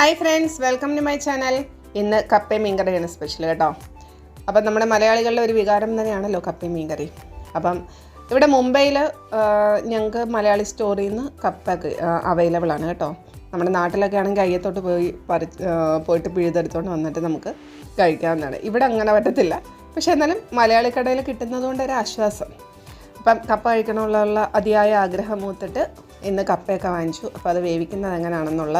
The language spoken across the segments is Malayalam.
Hi friends welcome to my channel ഇന്ന് കപ്പയും മീൻകറിയാണ് സ്പെഷ്യൽ കേട്ടോ. അപ്പം നമ്മുടെ മലയാളികളുടെ ഒരു വികാരം തന്നെയാണല്ലോ കപ്പയും മീൻകറി. അപ്പം ഇവിടെ മുംബൈയിൽ ഞങ്ങൾക്ക് മലയാളി സ്റ്റോറിൽ നിന്ന് കപ്പ അവൈലബിൾ ആണ് കേട്ടോ. നമ്മുടെ നാട്ടിലൊക്കെ ആണെങ്കിൽ അയ്യത്തോട്ട് പോയി പറി പോയിട്ട് പിഴുതെടുത്തോണ്ട് വന്നിട്ട് നമുക്ക് കഴിക്കാവുന്നതാണ്. ഇവിടെ അങ്ങനെ പറ്റത്തില്ല. പക്ഷേ എന്നാലും മലയാളി കടയിൽ കിട്ടുന്നതുകൊണ്ട് ഒരു ആശ്വാസം. അപ്പം കപ്പ കഴിക്കണമെന്നുള്ള അതിയായ ആഗ്രഹം മൂത്തിട്ട് ഇന്ന് കപ്പയൊക്കെ വാങ്ങിച്ചു. അപ്പോൾ അത് വേവിക്കുന്നത് എങ്ങനെയാണെന്നുള്ള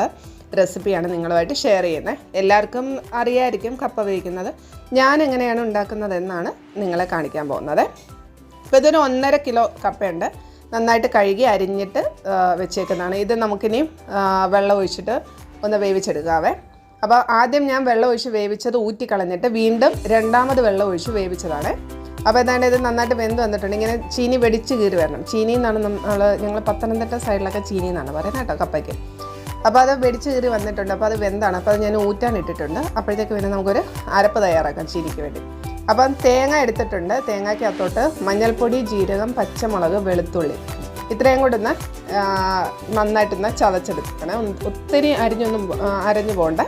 റെസിപ്പിയാണ് നിങ്ങളുമായിട്ട് ഷെയർ ചെയ്യുന്നത്. എല്ലാവർക്കും അറിയായിരിക്കും കപ്പ വേവിക്കുന്നത്. ഞാൻ എങ്ങനെയാണ് ഉണ്ടാക്കുന്നത് എന്നാണ് നിങ്ങളെ കാണിക്കാൻ പോകുന്നത്. അപ്പോൾ ഇതൊരു ഒന്നര കിലോ കപ്പയുണ്ട്. നന്നായിട്ട് കഴുകി അരിഞ്ഞിട്ട് വെച്ചേക്കുന്നതാണ്. ഇത് നമുക്കിനി വെള്ളം ഒഴിച്ചിട്ട് ഒന്ന് വേവിച്ചെടുക്കാവേ. അപ്പോൾ ആദ്യം ഞാൻ വെള്ളം ഒഴിച്ച് വേവിച്ചത് ഊറ്റി കളഞ്ഞിട്ട് വീണ്ടും രണ്ടാമത് വെള്ളം ഒഴിച്ച് വേവിച്ചതാണ്. അപ്പോൾ ഏതാണ്ട് ഇത് നന്നായിട്ട് വെന്ത് വന്നിട്ടുണ്ട്. ഇങ്ങനെ ചീനി വെടിച്ച് കീറി വരണം. ചീനി എന്നാണ് നമ്മൾ ഞങ്ങൾ പത്തനംതിട്ട സൈഡിലൊക്കെ ചീനി എന്നാണ് പറയുന്നത് കേട്ടോ കപ്പയ്ക്ക്. അപ്പോൾ അത് വെടിച്ച് കയറി വന്നിട്ടുണ്ട്. അപ്പോൾ അത് വെന്താണ്. അപ്പോൾ അത് ഞാൻ ഊറ്റാൻ ഇട്ടിട്ടുണ്ട്. അപ്പോഴത്തേക്ക് പിന്നെ നമുക്കൊരു അരപ്പ് തയ്യാറാക്കാം ചീനിക്ക് വേണ്ടി. അപ്പം തേങ്ങ എടുത്തിട്ടുണ്ട്. തേങ്ങയ്ക്കകത്തോട്ട് മഞ്ഞൾപ്പൊടി ജീരകം പച്ചമുളക് വെളുത്തുള്ളി ഇത്രയും കൂടെ ഒന്ന് നന്നായിട്ടൊന്ന് ചതച്ചെടുക്കണം. ഒത്തിരി അരിഞ്ഞൊന്നും അരഞ്ഞു പോകണ്ട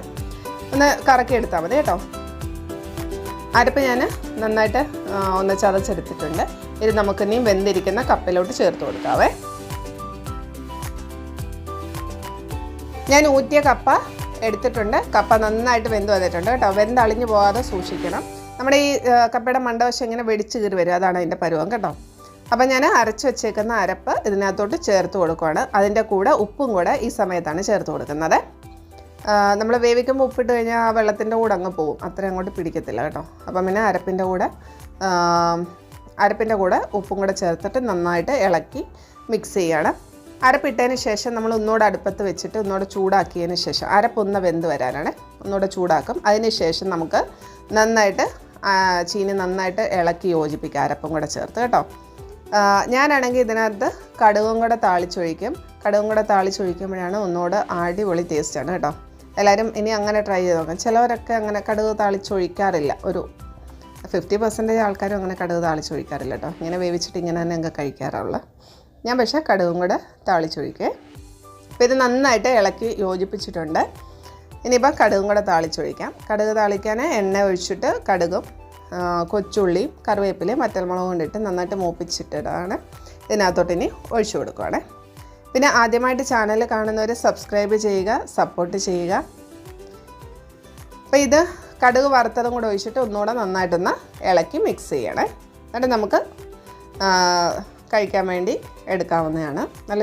ഒന്ന് കറക്കി എടുത്താൽ മതി കേട്ടോ. അരപ്പ് ഞാൻ നന്നായിട്ട് ഒന്ന് ചതച്ചെടുത്തിട്ടുണ്ട്. ഇത് നമുക്കിനി വെന്തിരിക്കുന്ന കപ്പിലോട്ട് ചേർത്ത് കൊടുക്കാവേ. ഞാൻ ഊറ്റിയ കപ്പ എടുത്തിട്ടുണ്ട്. കപ്പ നന്നായിട്ട് വെന്ത് വന്നിട്ടുണ്ട് കേട്ടോ. വെന്തളിഞ്ഞു പോകാതെ സൂക്ഷിക്കണം. നമ്മുടെ ഈ കപ്പയുടെ മണ്ടവശം ഇങ്ങനെ വെടിച്ച് കീറി വരും. അതാണ് അതിന്റെ പരുവം കേട്ടോ. അപ്പം ഞാൻ അരച്ച് വെച്ചേക്കുന്ന അരപ്പ് ഇതിനകത്തോട്ട് ചേർത്ത് കൊടുക്കുകയാണ് അതിന്റെ കൂടെ ഉപ്പും കൂടെ ഈ സമയത്താണ് ചേർത്ത് കൊടുക്കുന്നത്. നമ്മൾ വേവിക്കുമ്പോൾ ഉപ്പിട്ട് കഴിഞ്ഞാൽ ആ വെള്ളത്തിന്റെ കൂടെ അങ്ങ് പോകും അത്ര അങ്ങോട്ട് പിടിക്കത്തില്ല കേട്ടോ. അപ്പം പിന്നെ അരപ്പിന്റെ കൂടെ അരപ്പിന്റെ കൂടെ ഉപ്പും കൂടെ ചേർത്തിട്ട് നന്നായിട്ട് ഇളക്കി മിക്സ് ചെയ്യണം. അരപ്പിട്ടതിന് ശേഷം നമ്മൾ ഒന്നുകൂടെ അടുപ്പത്ത് വെച്ചിട്ട് ഒന്നുകൂടെ ചൂടാക്കിയതിന് ശേഷം അരപ്പൊന്ന് വെന്ത് വരാനാണ്. ഒന്നുകൂടെ ചൂടാക്കും. അതിന് ശേഷം നമുക്ക് നന്നായിട്ട് ചീനി നന്നായിട്ട് ഇളക്കി യോജിപ്പിക്കുക അരപ്പും കൂടെ ചേർത്ത് കേട്ടോ. ഞാനാണെങ്കിൽ ഇതിനകത്ത് കടുകും കൂടെ താളിച്ചൊഴിക്കും. കടുകും കൂടെ താളിച്ചൊഴിക്കുമ്പോഴാണ് ഒന്നുകൂടെ അടിപൊളി ടേസ്റ്റാണ് കേട്ടോ. എല്ലാവരും ഇനി അങ്ങനെ ട്രൈ ചെയ്ത് നോക്കാം. ചിലവരൊക്കെ അങ്ങനെ കടുക് താളിച്ചൊഴിക്കാറില്ല. ഒരു ഫിഫ്റ്റി പെർസെന്റേജ് ആൾക്കാരും അങ്ങനെ കടുക് താളിച്ചൊഴിക്കാറില്ല കേട്ടോ. ഇങ്ങനെ വേവിച്ചിട്ട് ഇങ്ങനെ തന്നെ അങ്ങ് കഴിക്കാറുള്ള. ഞാൻ പക്ഷേ കടുകും കൂടെ താളിച്ചൊഴിക്കേ. അപ്പോൾ ഇത് നന്നായിട്ട് ഇളക്കി യോജിപ്പിച്ചിട്ടുണ്ട്. ഇനിയിപ്പോൾ കടുകും കൂടെ താളിച്ചൊഴിക്കാം. കടുക് താളിക്കാൻ എണ്ണ ഒഴിച്ചിട്ട് കടുകും കൊച്ചുള്ളിയും കറിവേപ്പിലയും മറ്റൽമുളകും കൊണ്ടിട്ട് നന്നായിട്ട് മൂപ്പിച്ചിട്ടിട്ടാണ് ഇതിനകത്തോട്ട് ഇനി ഒഴിച്ചു കൊടുക്കുവാണ്. പിന്നെ ആദ്യമായിട്ട് ചാനൽ കാണുന്നവർ സബ്സ്ക്രൈബ് ചെയ്യുക സപ്പോർട്ട് ചെയ്യുക. അപ്പോൾ ഇത് കടുക് വറുത്തതും കൂടെ ഒഴിച്ചിട്ട് ഒന്നുകൂടെ നന്നായിട്ടൊന്ന് ഇളക്കി മിക്സ് ചെയ്യണേ. എന്നിട്ട് നമുക്ക് കഴിക്കാൻ വേണ്ടി എടുക്കാവുന്നതാണ്. നല്ല